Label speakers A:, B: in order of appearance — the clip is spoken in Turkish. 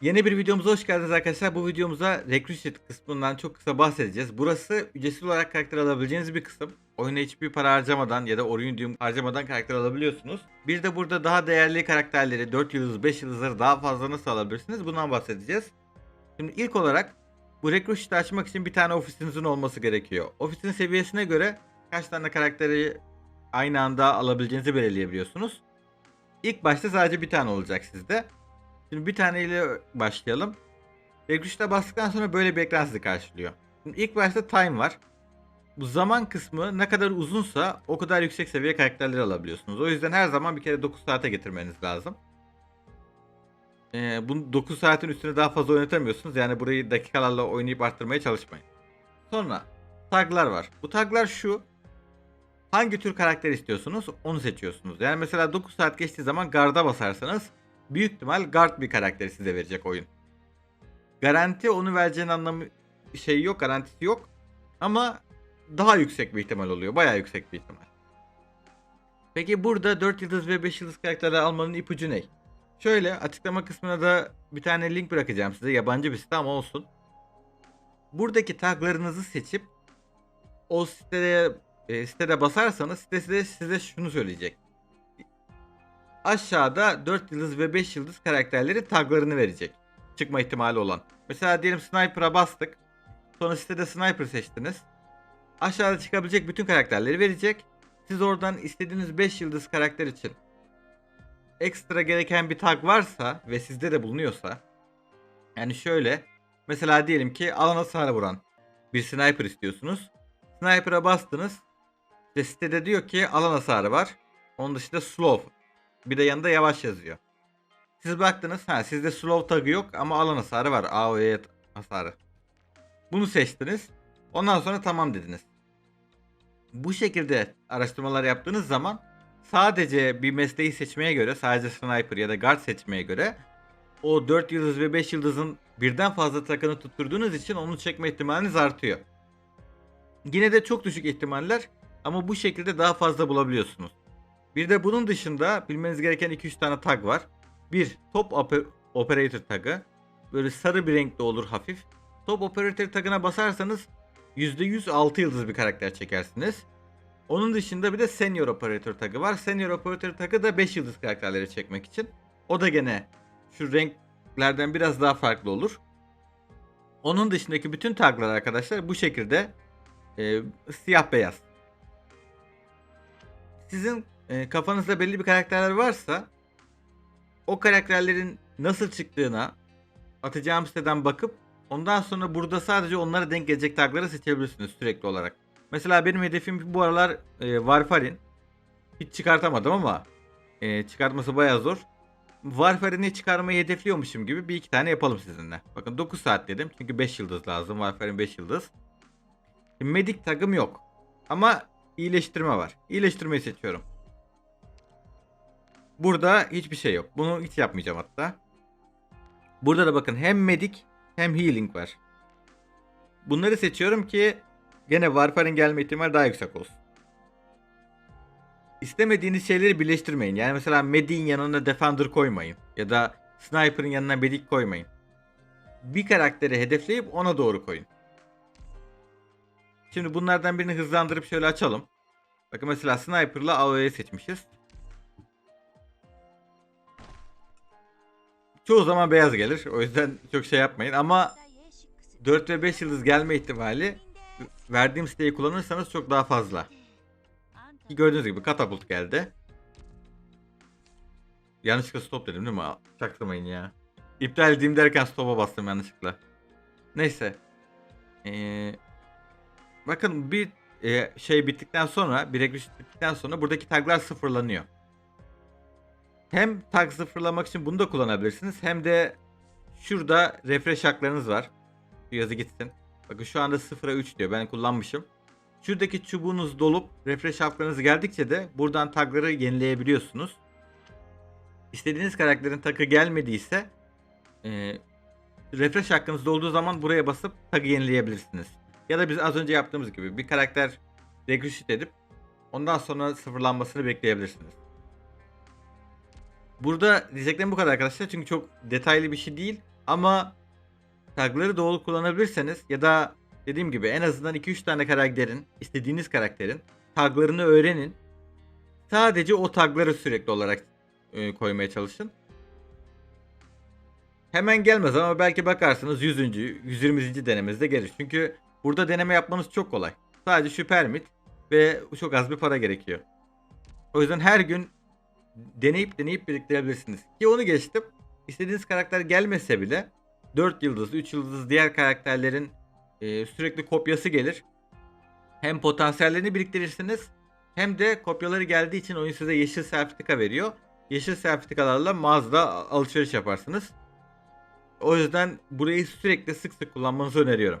A: Yeni bir videomuza hoş geldiniz arkadaşlar. Bu videomuza Recruited kısmından çok kısa bahsedeceğiz. Burası ücretsiz olarak karakter alabileceğiniz bir kısım. Oyuna hiçbir para harcamadan ya da Orion harcamadan karakter alabiliyorsunuz. Bir de burada daha değerli karakterleri 4 yıldız 5 yıldızları daha fazla nasıl alabilirsiniz bundan bahsedeceğiz. Şimdi ilk olarak bu Recruited'ı açmak için bir tane ofisinizin olması gerekiyor. Ofisin seviyesine göre kaç tane karakteri aynı anda alabileceğinizi belirleyebiliyorsunuz. İlk başta sadece bir tane olacak sizde. Şimdi bir taneyle başlayalım. Recruit'e bastıktan sonra böyle bir ekran sizi karşılıyor. Şimdi ilk başta time var. Bu zaman kısmı ne kadar uzunsa o kadar yüksek seviye karakterleri alabiliyorsunuz. O yüzden her zaman bir kere 9 saate getirmeniz lazım. Ee, bunu 9 saatin üstüne daha fazla oynatamıyorsunuz. Yani burayı dakikalarla oynayıp arttırmaya çalışmayın. Sonra taglar var. Bu taglar şu. Hangi tür karakter istiyorsunuz onu seçiyorsunuz. Yani mesela 9 saat geçtiği zaman garda basarsanız büyük ihtimal guard bir karakteri size verecek oyun. Garanti onu vereceğin anlamı şey yok, garantisi yok. Ama daha yüksek bir ihtimal oluyor. Bayağı yüksek bir ihtimal. Peki burada 4 yıldız ve 5 yıldız karakterleri almanın ipucu ne? Şöyle açıklama kısmına da bir tane link bırakacağım size. Yabancı bir site ama olsun. Buradaki taglarınızı seçip o siteye e, sitede basarsanız site size, size şunu söyleyecek. Aşağıda 4 yıldız ve 5 yıldız karakterleri taglarını verecek. Çıkma ihtimali olan. Mesela diyelim Sniper'a bastık. Sonra sitede Sniper seçtiniz. Aşağıda çıkabilecek bütün karakterleri verecek. Siz oradan istediğiniz 5 yıldız karakter için ekstra gereken bir tag varsa ve sizde de bulunuyorsa yani şöyle mesela diyelim ki alan hasarı vuran bir sniper istiyorsunuz. Sniper'a bastınız. İşte sitede diyor ki alan hasarı var. Onun dışında slow. Bir de yanında yavaş yazıyor. Siz baktınız ha sizde slow tagı yok ama alan hasarı var. AOE hasarı. Bunu seçtiniz. Ondan sonra tamam dediniz. Bu şekilde araştırmalar yaptığınız zaman sadece bir mesleği seçmeye göre sadece sniper ya da guard seçmeye göre o 4 yıldız ve 5 yıldızın birden fazla takını tutturduğunuz için onu çekme ihtimaliniz artıyor. Yine de çok düşük ihtimaller ama bu şekilde daha fazla bulabiliyorsunuz. Bir de bunun dışında bilmeniz gereken 2-3 tane tag var. Bir top oper- operator tagı. Böyle sarı bir renkte olur hafif. Top operator tagına basarsanız %100 6 yıldız bir karakter çekersiniz. Onun dışında bir de senior operator tagı var. Senior operator tagı da 5 yıldız karakterleri çekmek için. O da gene şu renklerden biraz daha farklı olur. Onun dışındaki bütün taglar arkadaşlar bu şekilde e, siyah beyaz. Sizin e, kafanızda belli bir karakterler varsa o karakterlerin nasıl çıktığına atacağım siteden bakıp ondan sonra burada sadece onlara denk gelecek tagları seçebilirsiniz sürekli olarak. Mesela benim hedefim bu aralar e, Warfarin. Hiç çıkartamadım ama e, çıkartması bayağı zor. Warfarin'i çıkarmayı hedefliyormuşum gibi bir iki tane yapalım sizinle. Bakın 9 saat dedim çünkü 5 yıldız lazım. Warfarin 5 yıldız. Medic tagım yok. Ama iyileştirme var. İyileştirmeyi seçiyorum. Burada hiçbir şey yok. Bunu hiç yapmayacağım hatta. Burada da bakın hem medic hem healing var. Bunları seçiyorum ki gene Warfarin gelme ihtimali daha yüksek olsun. İstemediğiniz şeyleri birleştirmeyin. Yani mesela Medic'in yanına Defender koymayın. Ya da Sniper'ın yanına Medic koymayın. Bir karakteri hedefleyip ona doğru koyun. Şimdi bunlardan birini hızlandırıp şöyle açalım. Bakın mesela Sniper'la AOE seçmişiz. Çoğu zaman beyaz gelir. O yüzden çok şey yapmayın ama 4 ve 5 yıldız gelme ihtimali verdiğim siteyi kullanırsanız çok daha fazla. Gördüğünüz gibi katapult geldi. Yanlışlıkla stop dedim değil mi? Çaktırmayın ya. İptal edeyim derken stop'a bastım yanlışlıkla. Neyse. Ee, bakın bir e, şey bittikten sonra, bir regression bittikten sonra buradaki taglar sıfırlanıyor. Hem tag sıfırlamak için bunu da kullanabilirsiniz. Hem de şurada refresh haklarınız var. Şu yazı gitsin. Bakın şu anda 0'a 3 diyor. Ben kullanmışım. Şuradaki çubuğunuz dolup refresh haklarınız geldikçe de buradan tagları yenileyebiliyorsunuz. İstediğiniz karakterin takı gelmediyse e, refresh hakkınız dolduğu zaman buraya basıp tagı yenileyebilirsiniz. Ya da biz az önce yaptığımız gibi bir karakter regression edip ondan sonra sıfırlanmasını bekleyebilirsiniz. Burada diyeceklerim bu kadar arkadaşlar çünkü çok detaylı bir şey değil Ama tagları doğru kullanabilirseniz ya da dediğim gibi en azından 2-3 tane karakterin, istediğiniz karakterin taglarını öğrenin. Sadece o tagları sürekli olarak e, koymaya çalışın. Hemen gelmez ama belki bakarsınız 100. 120. denemezde gelir. Çünkü burada deneme yapmanız çok kolay. Sadece şu permit ve çok az bir para gerekiyor. O yüzden her gün deneyip deneyip biriktirebilirsiniz. Ki onu geçtim. İstediğiniz karakter gelmese bile 4 yıldız, 3 yıldız diğer karakterlerin e, sürekli kopyası gelir. Hem potansiyellerini biriktirirsiniz hem de kopyaları geldiği için oyun size yeşil sertifika veriyor. Yeşil sertifikalarla mağazada alışveriş yaparsınız. O yüzden burayı sürekli sık sık kullanmanızı öneriyorum.